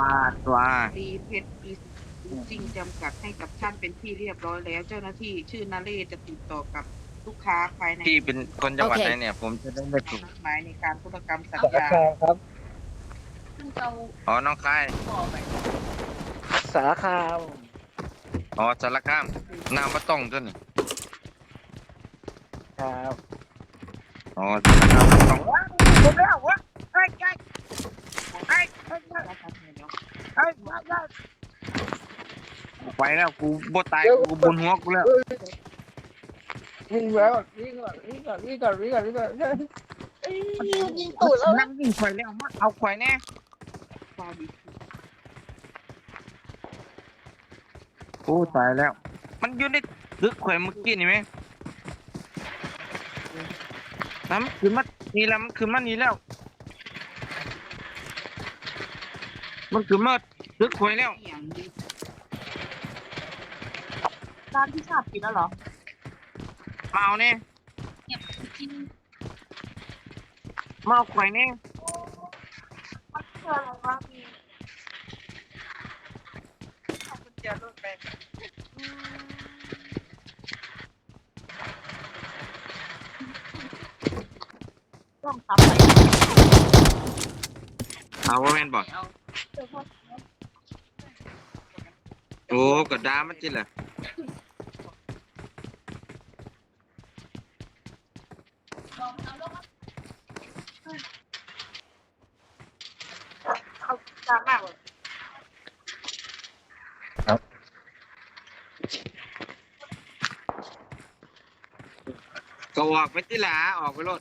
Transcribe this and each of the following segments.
ว่าตัวรีเพชรอีจริงจำกัดให้กับท่านเป็นที่เรียบร้อยแล้ว เจ้าหน้าที่ชื่อนาเรศจะติดต่อกับลูกค้าภายในพี่เป็นคนจังหวัดโอเคไหนเนี่ย ผมจะได้ไม่ถูกนัดหมายในการธุรกรรมสัญสารญาคามครับซึ่งเราอ๋อน้องคายบอกไปสารคามอ๋อสารคามน้ำมาต้องตัวนี่ครับอ๋อสารคามมาต้องผมแล้ววะไอ้ไอ้ไอ้ ไอ้ไอ้ไอ้ไปแล้วกูบ่ตายกูบนหัวกูแล้ววิ่งแล้ววิ่งก่อนวิ่งก่อนวิ่งก่อนวิ่งก่อนวิ่งก่อนยิงตูดแล้วนั่งวิ่งไฟแล้วมาเอาไฟแน่โอ้ตายแล้ว มันอยู่ในตึกแขวนเมื่อกี้นี่ไหมน้ำขึ้นมานี่แล้วมันขึ้นมานี่แล้ว มันขึ้นมาตึกแขวนแล้วอย่างนี้ร้านที่ชอบกินแล้วเหรอมาเอาเนี่ยกินมาเอาไข่เนี่ยมันเจออะไรวะมีเอากุญแจรถไปต้องทำอะไรเอาว่าแม่นบอกเอา โอ้กระดามันจิล่ะเอาจานมากเลยก็ออกไปจิล่ะออกไปรถ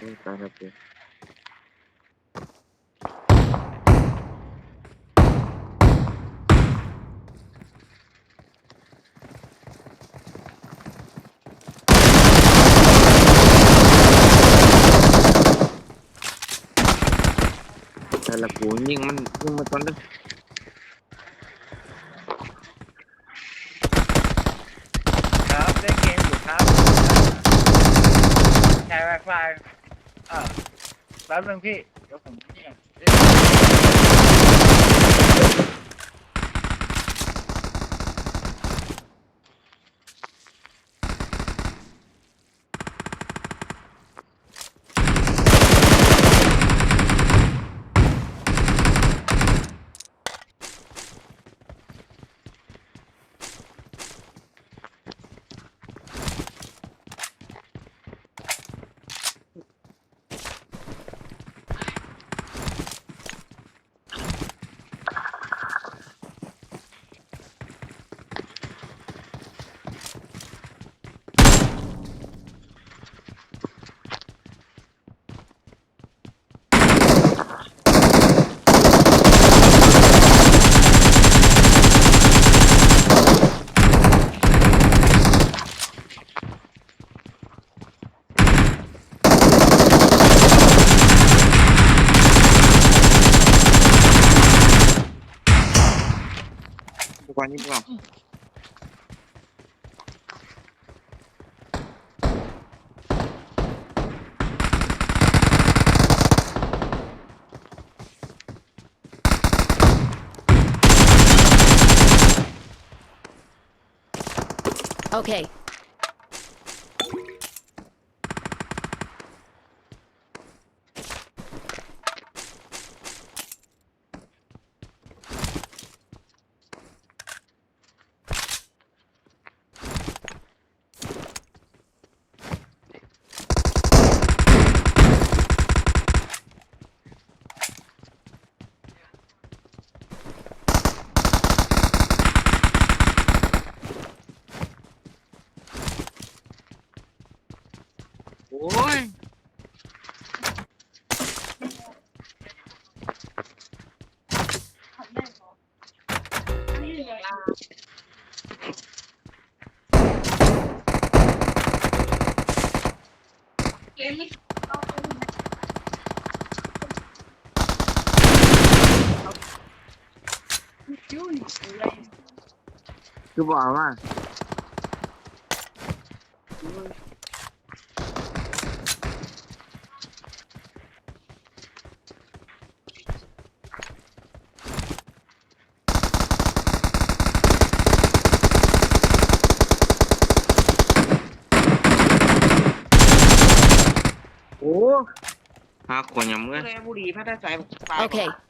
ตายแล้วเจ๊แต่ละกูยิงมันยิงมันตอนนี้ครับเล่นเกมอยู่ครับใช้ไวไฟ อ่าแป๊บนึงพี่ เดี๋ยวผมเนี่ย ทุกวันนี้พวก Okay. ยอะไรคือบอกว่าเลยโอ้หาคนยำเงก็ยเลยบุรีพัฒนาสายตาย Okay. ไปน้ำมาโอ้ยกู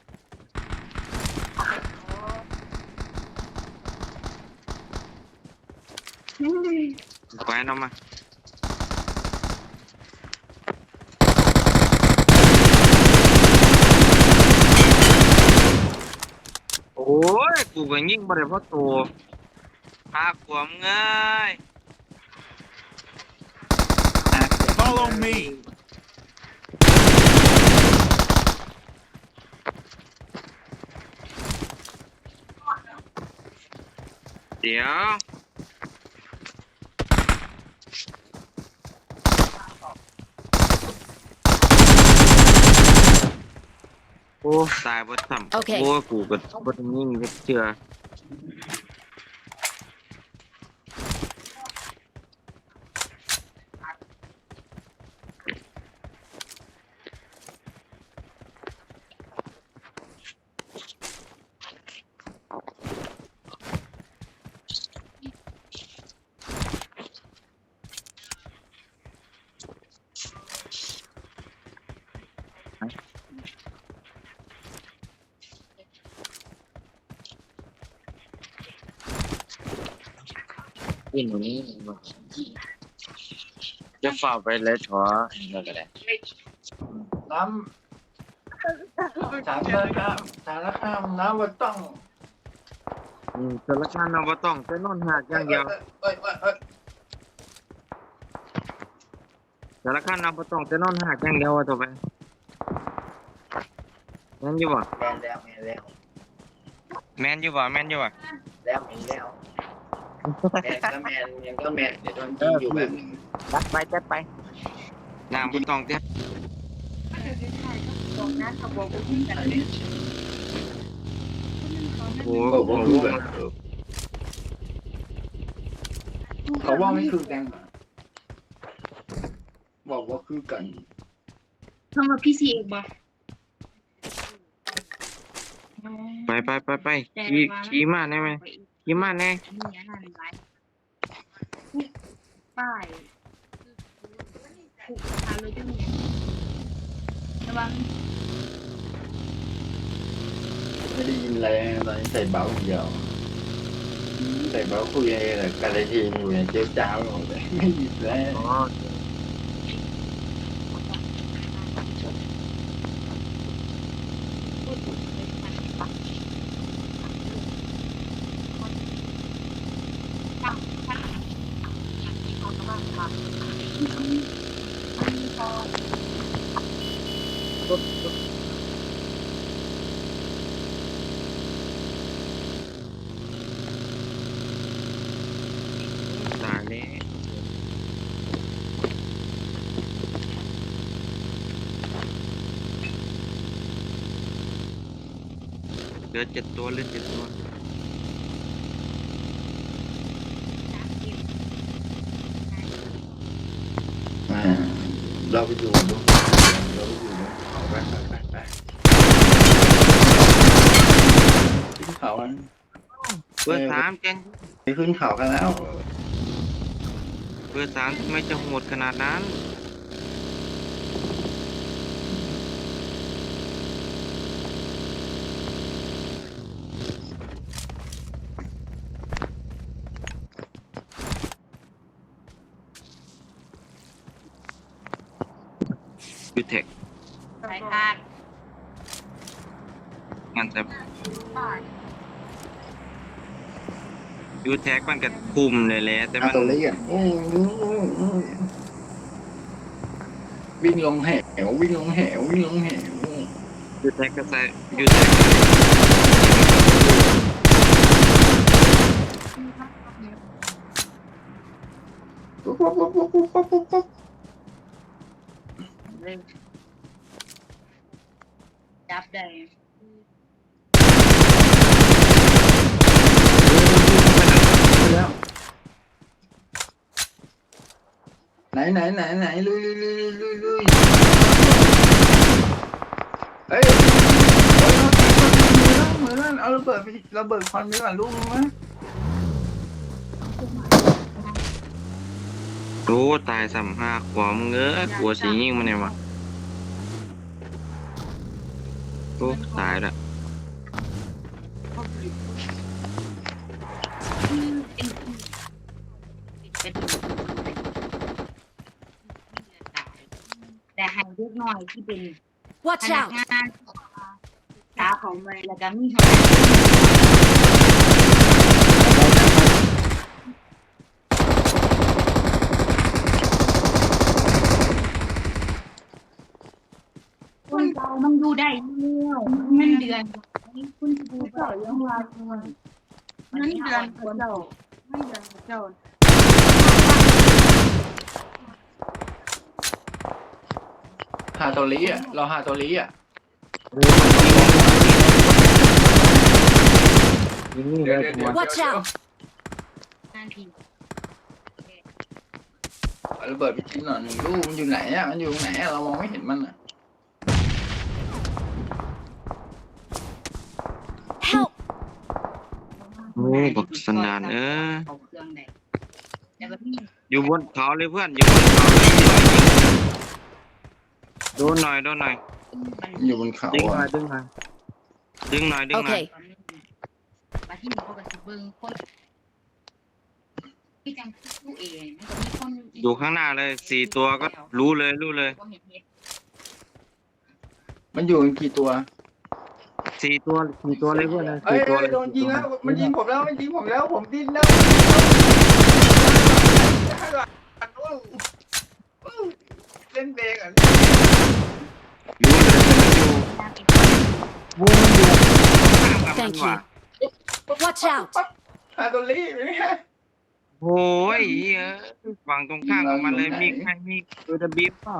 ก็ยิงบ่ได้เพราะตัวหาขวมเงย Follow me. เดี๋ยว โอ้ตายบ่ซ้ำโอเค โอ้ยกูก็บ่ได้ยิงเฮ็ดเชื่อ กินหนูนี่จะฝ่าไปเลยถอนั่นก็ได้น้ำสามราคาสามราคาน้ำมันต้องอืมแต่ละการเราบ่ต้องแต่นอนหากอย่างเดียวเอ้ยเอ้ยเอ้ยแต่ละการเราบ่ต้องแต่นอนหากอย่างเดียวว่าต่อไปแม่นอยู่บ่แมนแล้วแมนแล้วแม่นอยู่บ่แม่นอยู่บ่แล้วแมนแล้ว แมนก็แมนแมนก็แมนเดี๋ยวโดนยิงอยู่แบบนึงจัดไปจัดไปน้ำบ่ต้องเด้ตรงนั้นเขาบอกว่าวิ่งกันเลยโอ้บอกโหว่าคือแบบเขาว่าไม่คือกันบอกว่าคือกันทำมาพี่ซีเองบ่ไปไปไปไปขี่ขี่มาได้ไหม ขี่มาแน่นี่อันนั้นไรป้ายผูกทางเลยจังเนี่ยระวังไม่ได้ยินอะไรตอนนี้ใส่เบาอย่างเดียวใส่เบาคุยอะไรแต่การทีอยู่เนี่ยเจ๊จ้าวหมดเลยไม่ยินแล้ว อ๋อ ตายแล้วเหลือเจ็ดตัวเหลือเจ็ดตัวอ่าเราไปดูดูเราไปดูดูเขา ไปไปไปไปขึ้นเขากันเบอร์สามเจนไปขึ้นเขากันแล้ว เบอร์สามทำไมจะโหดขนาดนั้นยูเทค สายทางงานแต่ยูเทคมันก็คุมเลยแหละแต่อะมันตรงนี้อะอืมอืมอืมวิ่งลงแหววิ่งลงแหววิ่งลงแหวยูเทคก็ใส่ยูเทคปุ๊บปุ๊บปุ๊บปุ๊บปุ๊บปุ๊บปุ๊บเร็ว จับได้แล้วไหนไหนไหนไหนลุยลุยลุยลุยลุยเฮ้ยโอ้ยมือนั่นมือนั่นเอาระเบิดไประเบิดควันไปก่อนลูกมึงนะรู้ตายสัมห้าขวามงเงอะกลัวสียิ่งมันเนี่ยวะโอ้ตายละเขาผลิตเป็นแต่ให้เล็กน้อยที่เป็น Watch พนัก out! งานสาของมันแล้วก็มีคนเรามัน ดูได้แล้วมันเดือนคุณดูเจ้ายังว่ามันเดือนเจ้าไม่เดือนเจ้าหาตัวลีอะเราหาตัวลีอะยิงนี่เลเดี๋ยวยเดี๋ยวผมเดี๋ยวว่า Watch out! นาทีเอาระเบิดไปทิ้งหน่อยหนึ่งลูกมันอยู่ไหนอะมันอยู่ตรงไหนอะเรามองไม่เห็นมันอะ Help! โอ้ บักสนานเออเขาเครื่องใดแล้วก็มีอยู่บนเขาเลยเพื่อนอยู่บนเขาเลยโดนหน่อยโดนหน่อยมันมันอยู่บนเขาดึงหน่ออะยดึงหน่อยดึงหน่อยดึงหน่อย Okay. ตอนนี้มาที่นี่เขาก็สิเบิ่งคนที่จังผู้เองมันก็มีคนอยู่ข้างหน้าเลยสี่ตัวก็รู้เลยรู้เลยก็เห็นเห็นมันอยู่กันกี่ตัว สี่ตัวสี่ตัวเลยเพื่อนนะเอ้สี่ยตัวเอ้ยเลยโดนยิงแล้วมันยิงผมแล้วมันยิงผมแล้วผมดิ้นแล้วเล่นเบรกอะรู้เลยแต่มันอยู่วงมันอยู่ข้างกับมัน Thank ว่ะ you. Watch out! ฮาโดลี่เนี่ย โอ้ยเหี้ยฝั่งตรงข้ามกับมันเลยมีใครมีตัวจะบีบเปล่า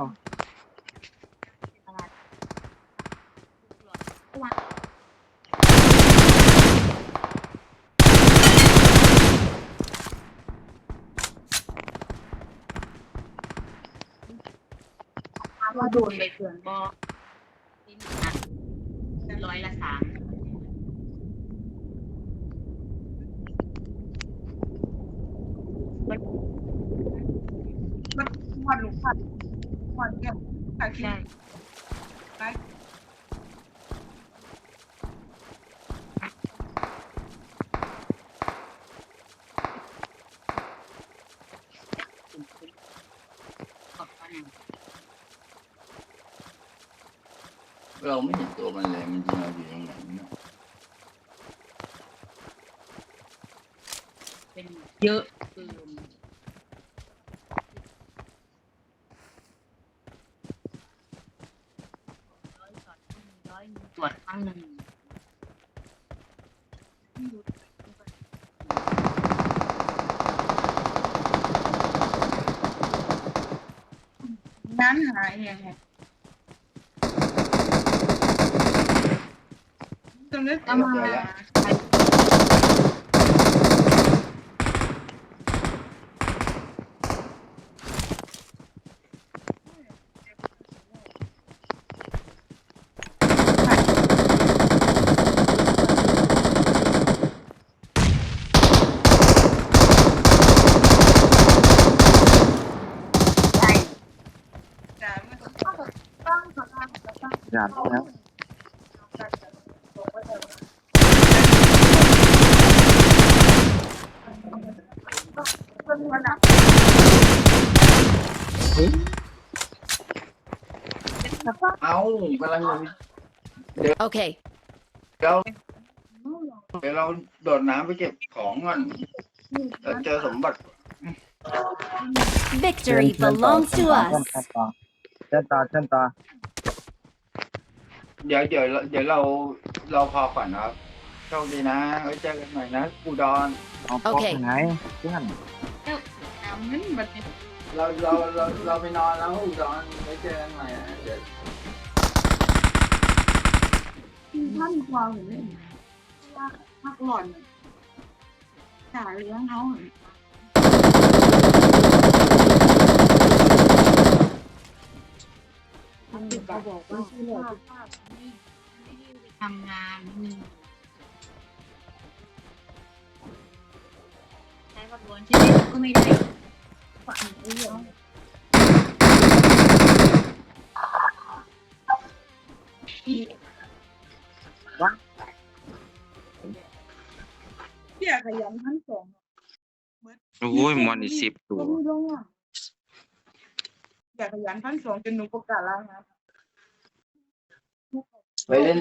ว่าโดนไปเกินบ่ที่นี่นะร้อยละสามวันหนูผัดวันเนี่ยขายที่ ใช่ขอบคุณนะ เราไม่เห็นตัวมันเลย มันยิงเราอยู่ตรงไหนเนี่ย เป็นเยอะเกินร้อยสอนร้อยหนึ่งตรวจครั้งหนึ่งนั้นหายยังไงตรงนี้ก็มาจ่ อยากแล้วเอากำลังจะ Okay. เดี๋ยวเดี๋ยวเราโดดน้ำไปเก็บของก่อนเราเจอสมบัติ Victory belongs to us. เส้นต่อเส้นต่อ เดี๋ยวเดี๋ยวเดี๋ยวเราเราพอก่อนนะครับโชคดีนะไว้เจอกันใหม่นะอุดรเอาพโออเคไปไหนเพื่อนทำนั้นแบบนี้เราเราเราเราไปนอนแล้วอุดรไว้เจอกันใหม่นะเดี๋ยวท่านความเห็นเลยพักหล่อนจ่ายเลี้ยงเขา ทำแบบว่าภาพภาพไม่ได้ไปทำงานนี่ใช้กระบวนใช่ไหมก็ไม่ได้ฝันเรื่องเสียขยันทั้งสองโอ้ยมันนี่สิบตัว ก็ไม่รู้อะ แต่ขยันทั้งสองจนหนูประกาศลางาน ไปเล่น